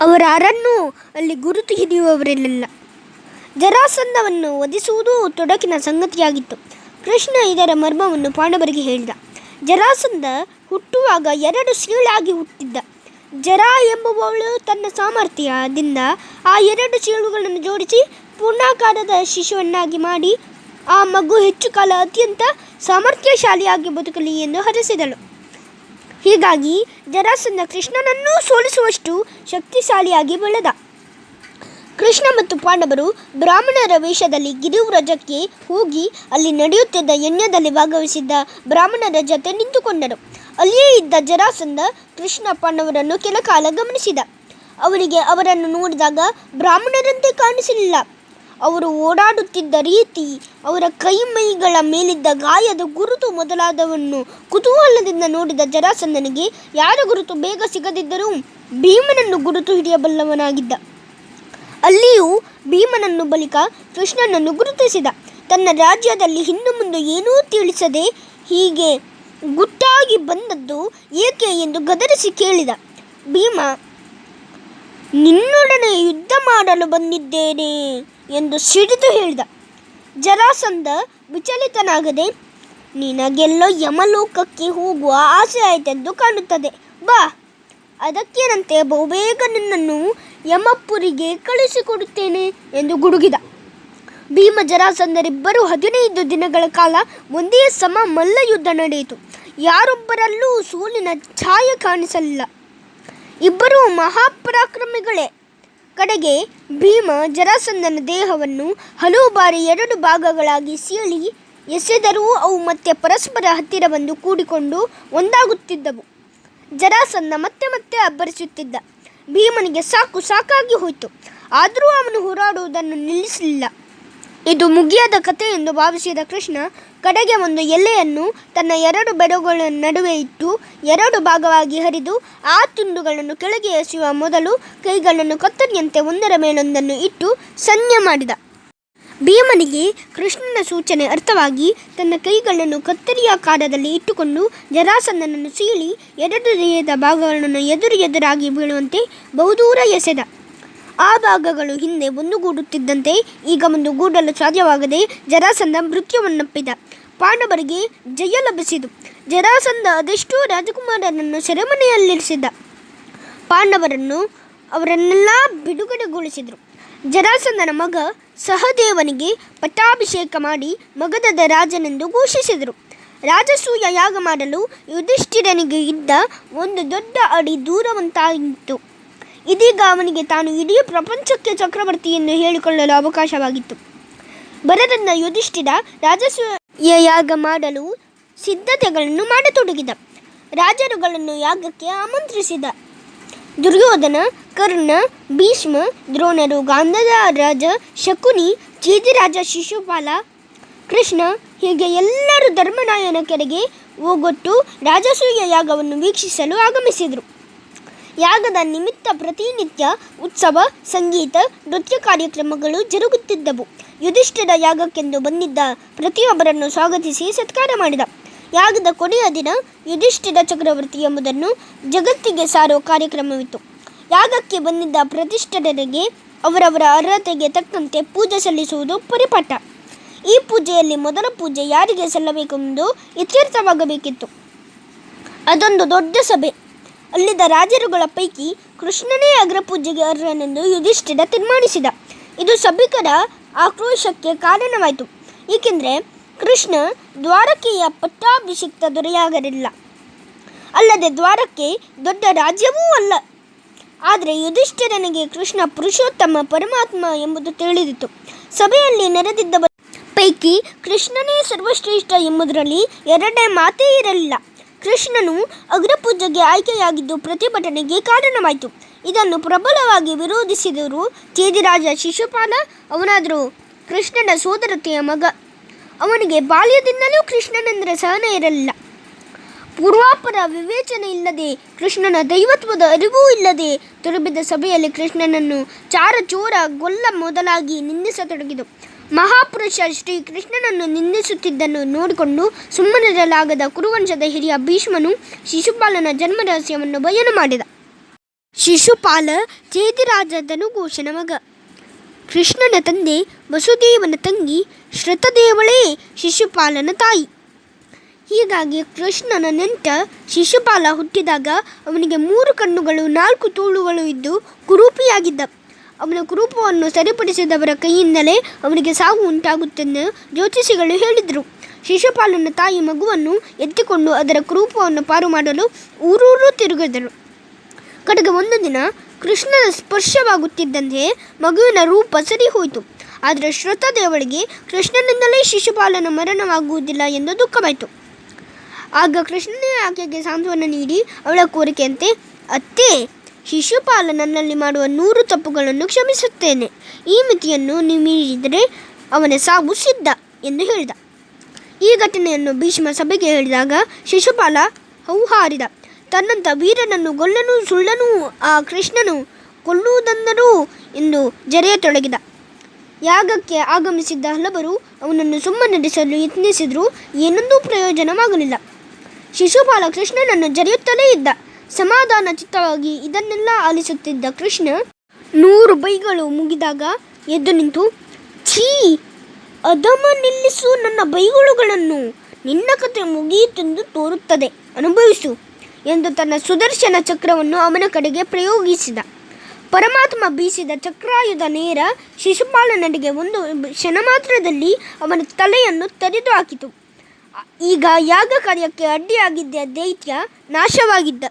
ಅವರಾರನ್ನೂ ಅಲ್ಲಿ ಗುರುತು ಹಿಡಿಯುವವರಿರಲಿಲ್ಲ ಜರಾಸಂಧವನ್ನು ವಧಿಸುವುದು ತೊಡಕಿನ ಸಂಗತಿಯಾಗಿತ್ತು. ಕೃಷ್ಣ ಇದರ ಮರ್ಮವನ್ನು ಪಾಂಡವರಿಗೆ ಹೇಳಿದ. ಜರಾಸಂಧ ಹುಟ್ಟುವಾಗ ಎರಡು ಸೀಳಾಗಿ ಹುಟ್ಟಿದ್ದ. ಜರಾ ಎಂಬುವವಳು ತನ್ನ ಸಾಮರ್ಥ್ಯದಿಂದ ಆ ಎರಡು ಸೀಳುಗಳನ್ನು ಜೋಡಿಸಿ ಪೂರ್ಣಾಕಾರದ ಶಿಶುವನ್ನಾಗಿ ಮಾಡಿ ಆ ಮಗು ಹೆಚ್ಚು ಕಾಲ ಅತ್ಯಂತ ಸಾಮರ್ಥ್ಯಶಾಲಿಯಾಗಿ ಬದುಕಲಿ ಎಂದು ಹರಸಿದಳು. ಹೀಗಾಗಿ ಜರಾಸಂಧ ಕೃಷ್ಣನನ್ನೂ ಸೋಲಿಸುವಷ್ಟು ಶಕ್ತಿಶಾಲಿಯಾಗಿ ಬೆಳೆದ. ಕೃಷ್ಣ ಮತ್ತು ಪಾಂಡವರು ಬ್ರಾಹ್ಮಣರ ವೇಷದಲ್ಲಿ ಗಿರಿವ್ರಜಕ್ಕೆ ಹೋಗಿ ಅಲ್ಲಿ ನಡೆಯುತ್ತಿದ್ದ ಯಜ್ಞದಲ್ಲಿ ಭಾಗವಹಿಸಿದ್ದ ಬ್ರಾಹ್ಮಣರ ಜೊತೆ ನಿಂತುಕೊಂಡರು. ಅಲ್ಲಿಯೇ ಇದ್ದ ಜರಾಸಂಧ ಕೃಷ್ಣ ಪಾಂಡವರನ್ನು ಕೆಲಕಾಲ ಗಮನಿಸಿದ. ಅವರಿಗೆ ಅವರನ್ನು ನೋಡಿದಾಗ ಬ್ರಾಹ್ಮಣರಂತೆ ಕಾಣಿಸಲಿಲ್ಲ. ಅವರು ಓಡಾಡುತ್ತಿದ್ದ ರೀತಿ ಅವರ ಕೈ ಮೈಗಳ ಮೇಲಿದ್ದ ಗಾಯದ ಗುರುತು ಮೊದಲಾದವನ್ನು ಕುತೂಹಲದಿಂದ ನೋಡಿದ ಜರಾಸಂದನಿಗೆ ಯಾರ ಗುರುತು ಬೇಗ ಸಿಗದಿದ್ದರೂ ಭೀಮನನ್ನು ಗುರುತು ಹಿಡಿಯಬಲ್ಲವನಾಗಿದ್ದ. ಅಲ್ಲಿಯೂ ಭೀಮನನ್ನು ಬಳಿಕ ಕೃಷ್ಣನನ್ನು ಗುರುತಿಸಿದ. ತನ್ನ ರಾಜ್ಯದಲ್ಲಿ ಹಿಂದು ಮುಂದೆ ಏನೂ ತಿಳಿಸದೆ ಹೀಗೆ ಗುಟ್ಟಾಗಿ ಬಂದದ್ದು ಏಕೆ ಎಂದು ಗದರಿಸಿ ಕೇಳಿದ. ಭೀಮ, ನಿನ್ನೊಡನೆ ಯುದ್ಧ ಮಾಡಲು ಬಂದಿದ್ದೇನೆ. ಎಂದು ಸಿಡಿದು ಹೇಳಿದ. ಜರಾಸಂಧ ವಿಚಲಿತನಾಗದೆ, ನಿನಗೆಲ್ಲೋ ಯಮಲೋಕಕ್ಕೆ ಹೋಗುವ ಆಸೆ ಆಯ್ತೆಂದು ಕಾಣುತ್ತದೆ. ಬಾ. ಅದಕ್ಕೇನಂತೆ ಬಹುಬೇಗ ನಿನ್ನನ್ನು ಯಮಪುರಿಗೆ ಕಳಿಸಿಕೊಡುತ್ತೇನೆ ಎಂದು ಗುಡುಗಿದ. ಭೀಮ ಜರಾಸಂಧರಿಬ್ಬರು ಹದಿನೈದು ದಿನಗಳ ಕಾಲ ಒಂದೇ ಸಮ ಮಲ್ಲಯುದ್ಧ ನಡೆಯಿತು. ಯಾರೊಬ್ಬರಲ್ಲೂ ಸೋಲಿನ ಛಾಯೆ ಕಾಣಿಸಲಿಲ್ಲ. ಇಬ್ಬರೂ ಮಹಾಪರಾಕ್ರಮಿಗಳೇ. ಕಡೆಗೆ ಭೀಮ ಜರಾಸಂಧನ ದೇಹವನ್ನು ಹಲವು ಬಾರಿ ಎರಡು ಭಾಗಗಳಾಗಿ ಸೀಳಿ ಎಸೆದರೂ ಅವು ಮತ್ತೆ ಪರಸ್ಪರ ಹತ್ತಿರ ಬಂದು ಕೂಡಿಕೊಂಡು ಒಂದಾಗುತ್ತಿದ್ದವು. ಜರಾಸಂಧ ಮತ್ತೆ ಮತ್ತೆ ಅಬ್ಬರಿಸುತ್ತಿದ್ದ. ಭೀಮನಿಗೆ ಸಾಕು ಸಾಕಾಗಿ ಹೋಯಿತು. ಆದರೂ ಅವನು ಹೋರಾಡುವುದನ್ನು ನಿಲ್ಲಿಸಲಿಲ್ಲ. ಇದು ಮುಗಿಯದ ಕಥೆ ಎಂದು ಭಾವಿಸಿದ ಕೃಷ್ಣ ಕಡೆಗೆ ಒಂದು ಎಲೆಯನ್ನು ತನ್ನ ಎರಡು ಬೆರಗುಗಳ ನಡುವೆ ಇಟ್ಟು ಎರಡು ಭಾಗವಾಗಿ ಹರಿದು ಆ ತುಂಡುಗಳನ್ನು ಕೆಳಗೆ ಎಸೆಯುವ ಮೊದಲು ಕೈಗಳನ್ನು ಕತ್ತರಿಯಂತೆ ಒಂದರ ಮೇಲೊಂದನ್ನು ಇಟ್ಟು ಸನ್ಯ ಮಾಡಿದ. ಭೀಮನಿಗೆ ಕೃಷ್ಣನ ಸೂಚನೆ ಅರ್ಥವಾಗಿ ತನ್ನ ಕೈಗಳನ್ನು ಕತ್ತರಿಯಾಕಾರದಲ್ಲಿ ಇಟ್ಟುಕೊಂಡು ಜರಾಸಂದನನ್ನು ಸೀಳಿ ಎರಡು ದೇಹದ ಭಾಗಗಳನ್ನು ಎದುರು ಎದುರಾಗಿ ಬೀಳುವಂತೆ ಬಹುದೂರ ಎಸೆದ. ಆ ಭಾಗಗಳು ಹಿಂದೆ ಒಂದುಗೂಡುತ್ತಿದ್ದಂತೆ ಈಗ ಒಂದು ಗೂಡಲು ಸಾಧ್ಯವಾಗದೆ ಜರಾಸಂಧ ಮೃತ್ಯುವನ್ನಪ್ಪಿದ. ಪಾಂಡವರಿಗೆ ಜಯ ಲಭಿಸಿತು. ಜರಾಸಂಧ ಅದೆಷ್ಟೋ ರಾಜಕುಮಾರರನ್ನು ಸೆರೆಮನೆಯಲ್ಲಿರಿಸಿದ. ಪಾಂಡವರನ್ನು ಅವರನ್ನೆಲ್ಲ ಬಿಡುಗಡೆಗೊಳಿಸಿದರು. ಜರಾಸಂಧನ ಮಗ ಸಹದೇವನಿಗೆ ಪಟ್ಟಾಭಿಷೇಕ ಮಾಡಿ ಮಗಧದ ರಾಜನೆಂದು ಘೋಷಿಸಿದರು. ರಾಜಸೂಯ ಯಾಗ ಮಾಡಲು ಯುಧಿಷ್ಠಿರನಿಗೆ ಇದ್ದ ಒಂದು ದೊಡ್ಡ ಅಡಿ ದೂರವಂತಾಗಿತ್ತು ಇದೀಗ ಅವನಿಗೆ ತಾನು ಇಡೀ ಪ್ರಪಂಚಕ್ಕೆ ಚಕ್ರವರ್ತಿ ಎಂದು ಹೇಳಿಕೊಳ್ಳಲು ಅವಕಾಶವಾಗಿತ್ತು. ಬರದನ್ನ ಯುಧಿಷ್ಠಿರ ರಾಜಸೂಯ ಯಾಗ ಮಾಡಲು ಸಿದ್ಧತೆಗಳನ್ನು ಮಾಡತೊಡಗಿದ. ರಾಜರುಗಳನ್ನು ಯಾಗಕ್ಕೆ ಆಮಂತ್ರಿಸಿದ. ದುರ್ಯೋಧನ, ಕರ್ಣ, ಭೀಷ್ಮ, ದ್ರೋಣರು ಗಾಂಧದ ರಾಜ ಶಕುನಿ, ಚೀದಿರಾಜ, ಶಿಶುಪಾಲ, ಕೃಷ್ಣ ಹೀಗೆ ಎಲ್ಲರೂ ಧರ್ಮನಾಯನ ಕೆರೆಗೆ ಹೋಗೊಟ್ಟು ರಾಜಸೂಯ ಯಾಗವನ್ನು ವೀಕ್ಷಿಸಲು ಆಗಮಿಸಿದರು. ಯಾಗದ ನಿಮಿತ್ತ ಪ್ರತಿನಿತ್ಯ ಉತ್ಸವ, ಸಂಗೀತ, ನೃತ್ಯ ಕಾರ್ಯಕ್ರಮಗಳು ಜರುಗುತ್ತಿದ್ದವು. ಯುಧಿಷ್ಠಿರ ಯಾಗಕ್ಕೆಂದು ಬಂದಿದ್ದ ಪ್ರತಿಯೊಬ್ಬರನ್ನು ಸ್ವಾಗತಿಸಿ ಸತ್ಕಾರ ಮಾಡಿದ. ಯಾಗದ ಕೊನೆಯ ದಿನ ಯುಧಿಷ್ಠಿರ ಚಕ್ರವರ್ತಿ ಎಂಬುದನ್ನು ಜಗತ್ತಿಗೆ ಸಾರುವ ಕಾರ್ಯಕ್ರಮವಿತ್ತು. ಯಾಗಕ್ಕೆ ಬಂದಿದ್ದ ಪ್ರತಿಷ್ಠಿತರಿಗೆ ಅವರವರ ಅರ್ಹತೆಗೆ ತಕ್ಕಂತೆ ಪೂಜೆ ಸಲ್ಲಿಸುವುದು ಪರಿಪಾಠ. ಈ ಪೂಜೆಯಲ್ಲಿ ಮೊದಲ ಪೂಜೆ ಯಾರಿಗೆ ಸಲ್ಲಬೇಕೆಂದು ಇತ್ಯರ್ಥವಾಗಬೇಕಿತ್ತು. ಅದೊಂದು ದೊಡ್ಡ ಸಭೆ. ಅಲ್ಲಿದ್ದ ರಾಜರುಗಳ ಪೈಕಿ ಕೃಷ್ಣನೇ ಅಗ್ರಪೂಜೆಗೆ ಅರ್ಹನೆಂದು ಯುಧಿಷ್ಠಿರ ತೀರ್ಮಾನಿಸಿದ. ಇದು ಸಭಿಕರ ಆಕ್ರೋಶಕ್ಕೆ ಕಾರಣವಾಯಿತು. ಏಕೆಂದರೆ ಕೃಷ್ಣ ದ್ವಾರಕೆಯ ಪಟ್ಟಾಭಿಷಿಕ್ತ ದೊರೆಯಾಗಲಿಲ್ಲ. ಅಲ್ಲದೆ ದ್ವಾರಕ್ಕೆ ದೊಡ್ಡ ರಾಜ್ಯವೂ ಅಲ್ಲ. ಆದರೆ ಯುಧಿಷ್ಠಿರನಿಗೆ ಕೃಷ್ಣ ಪುರುಷೋತ್ತಮ ಪರಮಾತ್ಮ ಎಂಬುದು ತಿಳಿದಿತ್ತು. ಸಭೆಯಲ್ಲಿ ನೆರೆದಿದ್ದವರ ಪೈಕಿ ಕೃಷ್ಣನೇ ಸರ್ವಶ್ರೇಷ್ಠ ಎಂಬುದರಲ್ಲಿ ಎರಡನೇ ಮಾತೇ ಇರಲಿಲ್ಲ. ಕೃಷ್ಣನು ಅಗ್ರಪೂಜೆಗೆ ಆಯ್ಕೆಯಾಗಿದ್ದು ಪ್ರತಿಭಟನೆಗೆ ಕಾರಣವಾಯಿತು. ಇದನ್ನು ಪ್ರಬಲವಾಗಿ ವಿರೋಧಿಸಿದರು ಚೇದಿರಾಜ ಶಿಶುಪಾಲ ಅವನಾದರೂ ಕೃಷ್ಣನ ಸೋದರತೆಯ ಮಗ. ಅವನಿಗೆ ಬಾಲ್ಯದಿಂದಲೂ ಕೃಷ್ಣನೆಂದರೆ ಸಹನ ಇರಲಿಲ್ಲ. ಪೂರ್ವಾಪರ ವಿವೇಚನೆ ಇಲ್ಲದೆ ಕೃಷ್ಣನ ದೈವತ್ವದ ಅರಿವೂ ಇಲ್ಲದೆ ತುರುಬಿದ ಸಭೆಯಲ್ಲಿ ಕೃಷ್ಣನನ್ನು ಚಾರ ಚೋರ ಗೊಲ್ಲ ಮೊದಲಾಗಿ ನಿಂದಿಸತೊಡಗಿದು ಮಹಾಪುರುಷ ಶ್ರೀ ಕೃಷ್ಣನನ್ನು ನಿಂದಿಸುತ್ತಿದ್ದನ್ನು ನೋಡಿಕೊಂಡು ಸುಮ್ಮನಿರಲಾಗದ ಕುರುವಂಶದ ಹಿರಿಯ ಭೀಷ್ಮನು ಶಿಶುಪಾಲನ ಜನ್ಮ ರಹಸ್ಯವನ್ನು ಬಯಲು ಮಾಡಿದ. ಶಿಶುಪಾಲ ಚೇತಿರಾಜ ಧನುಘೋಷನ ಮಗ. ಕೃಷ್ಣನ ತಂದೆ ವಸುದೇವನ ತಂಗಿ ಶ್ರುತದೇವಳೇ ಶಿಶುಪಾಲನ ತಾಯಿ. ಹೀಗಾಗಿ ಕೃಷ್ಣನ ನೆಂಟ ಶಿಶುಪಾಲ ಹುಟ್ಟಿದಾಗ ಅವನಿಗೆ ಮೂರು ಕಣ್ಣುಗಳು, ನಾಲ್ಕು ತೋಳುಗಳು ಇದ್ದು ಕುರೂಪಿಯಾಗಿದ್ದ. ಅವನ ಕುರೂಪವನ್ನು ಸರಿಪಡಿಸಿದವರ ಕೈಯಿಂದಲೇ ಅವನಿಗೆ ಸಾವು ಉಂಟಾಗುತ್ತೆಂದು ಜ್ಯೋತಿಷಿಗಳು ಹೇಳಿದರು. ಶಿಶುಪಾಲನ ತಾಯಿ ಮಗುವನ್ನು ಎತ್ತಿಕೊಂಡು ಅದರ ಕುರೂಪವನ್ನು ಪಾರು ಮಾಡಲು ಊರೂರು ತಿರುಗಿದರು. ಕಡೆಗೆ ಒಂದು ದಿನ ಕೃಷ್ಣನ ಸ್ಪರ್ಶವಾಗುತ್ತಿದ್ದಂತೆ ಮಗುವಿನ ರೂಪ ಸರಿ ಹೋಯಿತು ಆದರೆ ಶ್ರುತದೇವಳಿಗೆ ಕೃಷ್ಣನಿಂದಲೇ ಶಿಶುಪಾಲನ ಮರಣವಾಗುವುದಿಲ್ಲ ಎಂದು ದುಃಖವಾಯಿತು. ಆಗ ಕೃಷ್ಣನೇ ಆಕೆಗೆ ಸಾಂತ್ವನ ನೀಡಿ ಅವಳ ಕೋರಿಕೆಯಂತೆ, ಅತ್ತೆ ಶಿಶುಪಾಲ ನನ್ನಲ್ಲಿ ಮಾಡುವ ನೂರು ತಪ್ಪುಗಳನ್ನು ಕ್ಷಮಿಸುತ್ತೇನೆ. ಈ ಮಿತಿಯನ್ನು ಮೀರಿದರೆ ಅವನ ಸಾವು ಸಿದ್ಧ ಎಂದು ಹೇಳಿದ. ಈ ಘಟನೆಯನ್ನು ಭೀಷ್ಮ ಸಭೆಗೆ ಹೇಳಿದಾಗ ಶಿಶುಪಾಲ ಹೌಹಾರಿದ. ತನ್ನಂಥ ವೀರನನ್ನು ಗೊಲ್ಲನು, ಸುಳ್ಳನು, ಆ ಕೃಷ್ಣನು ಕೊಲ್ಲುವುದೆಂದರೂ ಎಂದು ಜರೆಯತೊಡಗಿದ. ಯಾಗಕ್ಕೆ ಆಗಮಿಸಿದ್ದ ಹಲವರು ಅವನನ್ನು ಸುಮ್ಮನಿರಿಸಲು ಯತ್ನಿಸಿದರೂ ಏನೊಂದೂ ಪ್ರಯೋಜನವಾಗಲಿಲ್ಲ. ಶಿಶುಪಾಲ ಕೃಷ್ಣನನ್ನು ಜರೆಯುತ್ತಲೇ ಇದ್ದ. ಸಮಾಧಾನ ಚಿತ್ತವಾಗಿ ಇದನ್ನೆಲ್ಲ ಆಲಿಸುತ್ತಿದ್ದ ಕೃಷ್ಣ ನೂರು ಬೈಗಳು ಮುಗಿದಾಗ ಎದ್ದು ನಿಂತು, ಛೀ, ಅದಮ ನಿಲ್ಲಿಸು ನನ್ನ ಬೈಗುಳುಗಳನ್ನು. ನಿನ್ನ ಕತೆ ಮುಗಿಯಿತೆಂದು ತೋರುತ್ತದೆ, ಅನುಭವಿಸು ಎಂದು ತನ್ನ ಸುದರ್ಶನ ಚಕ್ರವನ್ನು ಅವನ ಕಡೆಗೆ ಪ್ರಯೋಗಿಸಿದ. ಪರಮಾತ್ಮ ಬೀಸಿದ ಚಕ್ರಾಯುಧ ನೇರ ಶಿಶುಪಾಲನಡೆಗೆ ಒಂದು ಕ್ಷಣ ಮಾತ್ರದಲ್ಲಿ ಅವನ ತಲೆಯನ್ನು ತೆರೆದು ಹಾಕಿತು. ಈಗ ಯಾಗ ಕಾರ್ಯಕ್ಕೆ ಅಡ್ಡಿಯಾಗಿದ್ದ ದೈತ್ಯ ನಾಶವಾಗಿದ್ದ.